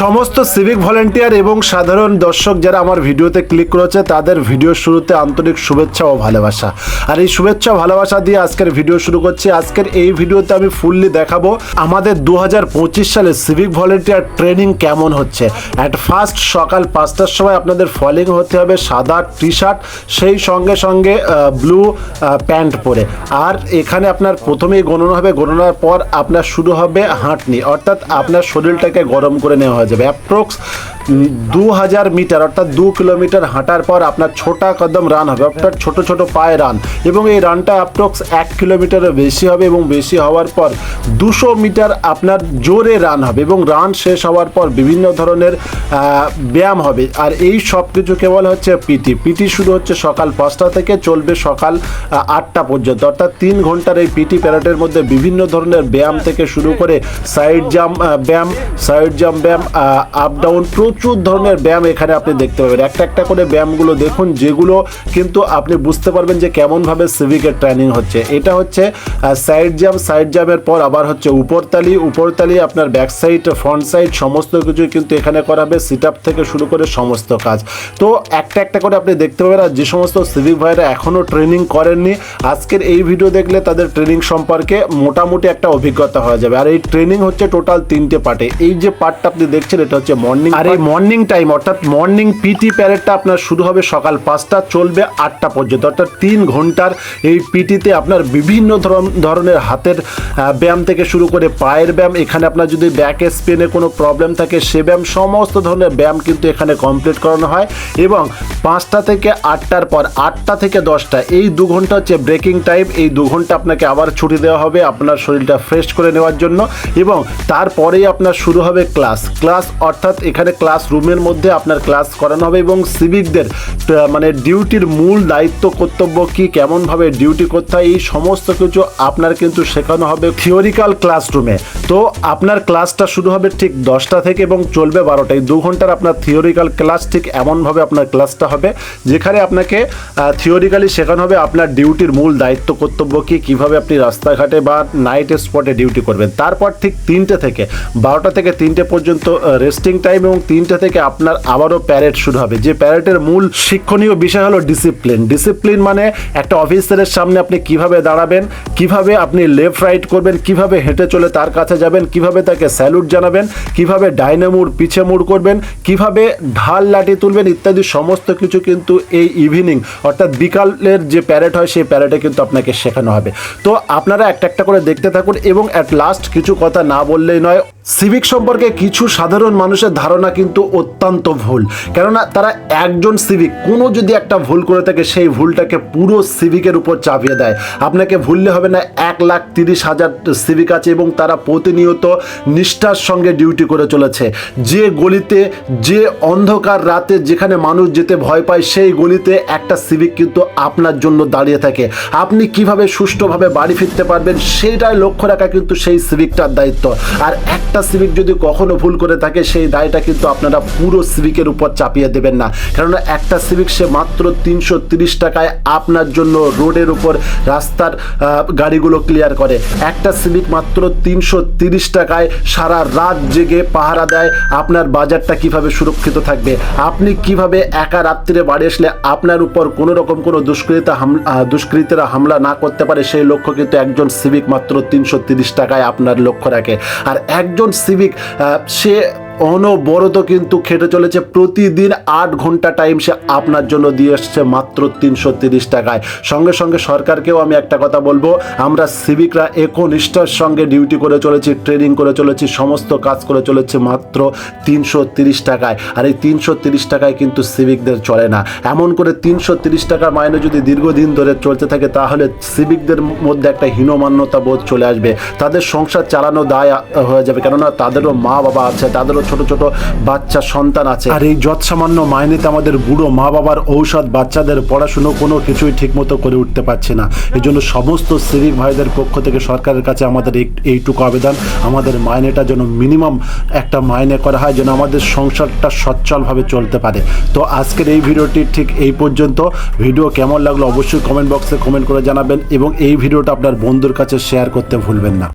সমস্ত civic volunteer এবং সাধারণ দর্শক যারা আমার ভিডিওতে ক্লিক করেছে, তাদের ভিডিও শুরুতে আন্তরিক শুভেচ্ছা ও ভালোবাসা। আর এই শুভেচ্ছা ভালোবাসা দিয়ে আজকের ভিডিও শুরু করছি। আজকের এই ভিডিওতে আমি ফুললি দেখাবো আমাদের দু হাজার পঁচিশ সালে সিভিক ভলেন্টিয়ার ট্রেনিং কেমন হচ্ছে। অ্যাট ফার্স্ট সকাল পাঁচটার সময় আপনাদের ফলিং হতে হবে সাদা টি শার্ট সেই সঙ্গে সঙ্গে ব্লু প্যান্ট পরে। আর এখানে আপনার প্রথমেই গণনা হবে। গণনার পর আপনার শুরু হবে হাঁটনি। অর্থাৎ আপনার শরীরটাকে গরম করে নেওয়া হয়ে যাবে অ্যাপ্রক্স দু হাজার মিটার, অর্থাৎ দু কিলোমিটার হাঁটার পর আপনার ছোটা কদম রান হবে, অর্থাৎ ছোট ছোট পায়ে রান। এবং এই রানটা অ্যাপ্রক্স এক কিলোমিটারের বেশি হবে এবং বেশি হওয়ার পর দুশো মিটার আপনার জোরে রান হবে এবং রান শেষ হওয়ার পর বিভিন্ন ধরনের ব্যায়াম হবে। আর এই সব কিছু কেবল হচ্ছে পিটি। পিটি শুরু হচ্ছে সকাল পাঁচটা থেকে চলবে সকাল আটটা পর্যন্ত। অর্থাৎ তিন ঘণ্টার এই পিটি প্যারেডের মধ্যে বিভিন্ন ধরনের ব্যায়াম থেকে শুরু করে সাইড জাম্প ব্যায়াম সাইড জাম্প ব্যায়াম আপ ডাউন প্রচুর ধরনের ব্যায়াম এখানে আপনি দেখতে পাবেন। একটা একটা করে ব্যায়ামগুলো দেখুন যেগুলো কিন্তু আপনি বুঝতে পারবেন যে কেমনভাবে সিভিকের ট্রেনিং হচ্ছে। এটা হচ্ছে সাইড জাম্প সাইড জাম্পের পর আবার হচ্ছে উপরতালি উপরতালি আপনার ব্যাক সাইড ফ্রন্ট সাইড সমস্ত কিছু কিন্তু এখানে করা হবে সিট আপ থেকে শুরু করে সমস্ত কাজ। তো একটা একটা করে আপনি দেখতে পাবেন আর যে সমস্ত সিভিক ভাইরা এখনও ট্রেনিং করেননি আজকের এই ভিডিও দেখলে তাদের ট্রেনিং সম্পর্কে মোটামুটি একটা অভিজ্ঞতা হয়ে যাবে। আর এই ট্রেনিং হচ্ছে টোটাল তিনটে পার্টে এই যে পার্টটা আপনি দেখছেন এটা হচ্ছে মর্নিং আর এই মর্নিং টাইম অর্থাৎ মর্নিং পিটি প্যারেডটা আপনার শুরু হবে সকাল পাঁচটা, চলবে আটটা পর্যন্ত। অর্থাৎ তিন ঘণ্টার এই পিটিতে আপনার বিভিন্ন ধরন- ধরনের হাতের ব্যায়াম থেকে শুরু করে পায়ের ব্যায়াম, এখানে আপনার যদি ব্যাক স্পেনে কোনো প্রবলেম থাকে, সে ব্যায়াম, সমস্ত ধরনের ব্যায়াম কিন্তু এখানে কমপ্লিট করানো হয়। এবং পাঁচটা থেকে আটটার পর, আটটা থেকে দশটা, এই দু ঘণ্টা হচ্ছে ব্রেকিং টাইম এই দু ঘণ্টা আপনাকে আবার ছুটি দেওয়া হবে আপনার শরীরটা ফ্রেশ করে নেওয়ার জন্য। এবং তারপরেই আপনার শুরু হবে ক্লাস ক্লাস অর্থাৎ এখানে ক্লাস রুমের মধ্যে আপনার ক্লাস করানো হবে এবং সিভিকদের মানে ডিউটির মূল দায়িত্ব, কর্তব্য কি, কেমনভাবে ডিউটি করতে হয়, এই সমস্ত কিছু আপনার কিন্তু শেখানো হবে থিওরিক্যাল ক্লাসরুমে তো আপনার ক্লাসটা শুরু হবে ঠিক দশটা থেকে এবং চলবে বারোটায়। দু ঘণ্টার আপনার থিওরিক্যাল ক্লাস ঠিক এমনভাবে আপনার ক্লাসটা হবে, যেখানে আপনাকে থিওরিক্যালি শেখানো হবে আপনার ডিউটির মূল দায়িত্ব, কর্তব্য কী, কীভাবে আপনি রাস্তাঘাটে বা নাইট স্পটে ডিউটি করবেন। তারপর ঠিক তিনটে থেকে, বারোটা থেকে তিনটে পর্যন্ত রেস্টিং টাইম এবং তিনটে থেকে আপনার আবারও প্যারেড শুরু হবে। যে প্যারেডের মূল শিক্ষণীয় বিষয় হলো ডিসিপ্লিন ডিসিপ্লিন মানে একটা অফিসারের সামনে আপনি কীভাবে দাঁড়াবেন, কীভাবে আপনি লেফট রাইট করবেন, কীভাবে হেঁটে চলে তার কাছে যাবেন, কীভাবে তাকে স্যালুট জানাবেন, কীভাবে ডাইনে মুড়, পিছে মুড় করবেন, কীভাবে ঢাল, লাঠি তুলবেন ইত্যাদি সমস্ত কিছু কিন্তু এই ইভিনিং অর্থাৎ বিকালের যে প্যারেড হয় সেই প্যারেডে কিন্তু আপনাকে শেখানো হবে। তো আপনারা একটা একটা করে দেখতে থাকুন এবং অ্যাট লাস্ট কিছু কথা না বললেই নয় সিভিক সম্পর্কে কিছু সাধারণ মানুষের ধারণা কিন্তু অত্যন্ত ভুল। কেননা তারা একজন সিভিক কোনো যদি একটা ভুল করে থাকে, সেই ভুলটাকে পুরো সিভিকের উপর চাপিয়ে দেয়। আপনাকে ভুললে হবে না, এক লাখ তিরিশ হাজার সিভিক আছে এবং তারা প্রতিনিয়ত নিষ্ঠার সঙ্গে ডিউটি করে চলেছে। যে গলিতে, যে অন্ধকার রাতে যেখানে মানুষ যেতে ভয় পায়, সেই গলিতে একটা সিভিক কিন্তু আপনার জন্য দাঁড়িয়ে থাকে। আপনি কীভাবে সুষ্ঠুভাবে বাড়ি ফিরতে পারবেন সেইটাই লক্ষ্য রাখা কিন্তু সেই সিভিকটার দায়িত্ব। আর একটা সিভিক যদি কখনো ভুল করে থাকে, সেই দায়টা কিন্তু আপনারা পুরো সিভিকের উপর চাপিয়ে দেবেন না। কেননা একটা সিভিক সে মাত্র তিনশো টাকায় আপনার জন্য রোডের উপর রাস্তার গাড়িগুলো ক্লিয়ার করে। একটা সিভিক মাত্র তিনশো টাকায় সারা রাত জেগে পাহারা দেয়, আপনার বাজারটা কীভাবে সুরক্ষিত থাকবে? আপনি কীভাবে একা রাত্রিরে বাড়ি আসলে আপনার উপর কোনো রকম কোনো দুষ্কৃতা দুষ্কৃতীরা হামলা না করতে পারে, সেই লক্ষ্য কিন্তু একজন সিভিক মাত্র তিনশো টাকায় আপনার লক্ষ্য রাখে। আর একজন সিভিক আহ, সে অনবরত কিন্তু খেটে চলেছে। প্রতিদিন আট ঘণ্টা টাইম সে আপনার জন্য দিয়ে আসছে মাত্র তিনশো তিরিশ টাকায়। সঙ্গে সঙ্গে সরকারকেও আমি একটা কথা বলব, আমরা সিভিকরা একনিষ্ঠার সঙ্গে ডিউটি করে চলেছি ট্রেনিং করে চলেছি, সমস্ত কাজ করে চলেছি মাত্র তিনশো তিরিশ টাকায়। আর এই তিনশো তিরিশ টাকায় কিন্তু সিভিকদের চলে না। এমন করে তিনশো তিরিশ টাকার মাইনে যদি দীর্ঘদিন ধরে চলতে থাকে, তাহলে সিভিকদের মধ্যে একটা হীনমান্যতা বোধ চলে আসবে। তাদের সংসার চালানো দায় হয়ে যাবে। কেননা তাদেরও মা বাবা আছে, তাদেরও ছোট ছোট বাচ্চা সন্তান আছে। আর এই যৎ সামান্য মাইনেতে আমাদের বুড়ো মা বাবার ঔষধ বাচ্চাদের পড়াশুনো কোনো কিছুই ঠিকমতো করে উঠতে পারছে না। এই জন্য সমস্ত সিভিক ভাইদের পক্ষ থেকে সরকারের কাছে আমাদের এই- এইটুকু আবেদন। আমাদের মাইনেটা যেন মিনিমাম একটা মাইনে করা হয়, যেন আমাদের সংসারটা সচ্ছলভাবে চলতে পারে। তো আজকের এই ভিডিওটি ঠিক এই পর্যন্ত। ভিডিও কেমন লাগল অবশ্যই কমেন্ট বক্সে কমেন্ট করে জানাবেন এবং এই ভিডিওটা আপনার বন্ধুর কাছে শেয়ার করতে ভুলবেন না।